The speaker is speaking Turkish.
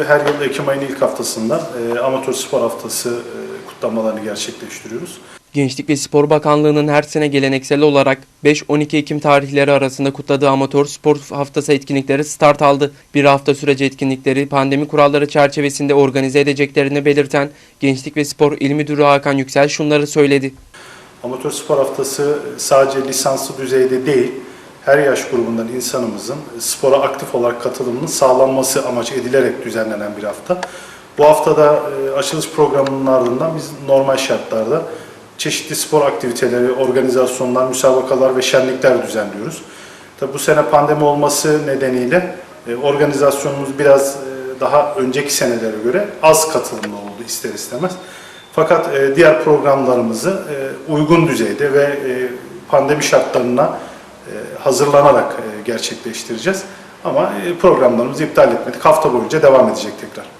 Ve her yıl Ekim ayının ilk haftasında e, amatör spor haftası e, kutlamalarını gerçekleştiriyoruz. Gençlik ve Spor Bakanlığı'nın her sene geleneksel olarak 5-12 Ekim tarihleri arasında kutladığı amatör spor haftası etkinlikleri start aldı. Bir hafta süreci etkinlikleri pandemi kuralları çerçevesinde organize edeceklerini belirten Gençlik ve Spor İl Müdürü Hakan Yüksel şunları söyledi. Amatör spor haftası sadece lisanslı düzeyde değil, her yaş grubundan insanımızın spora aktif olarak katılımının sağlanması amaç edilerek düzenlenen bir hafta. Bu haftada e, açılış programının ardından biz normal şartlarda çeşitli spor aktiviteleri, organizasyonlar, müsabakalar ve şenlikler düzenliyoruz. Tabi bu sene pandemi olması nedeniyle e, organizasyonumuz biraz e, daha önceki senelere göre az katılımlı oldu ister istemez. Fakat diğer programlarımızı uygun düzeyde ve pandemi şartlarına hazırlanarak e, gerçekleştireceğiz. Ama e, programlarımızı iptal etmedik. Hafta boyunca devam edecek tekrar.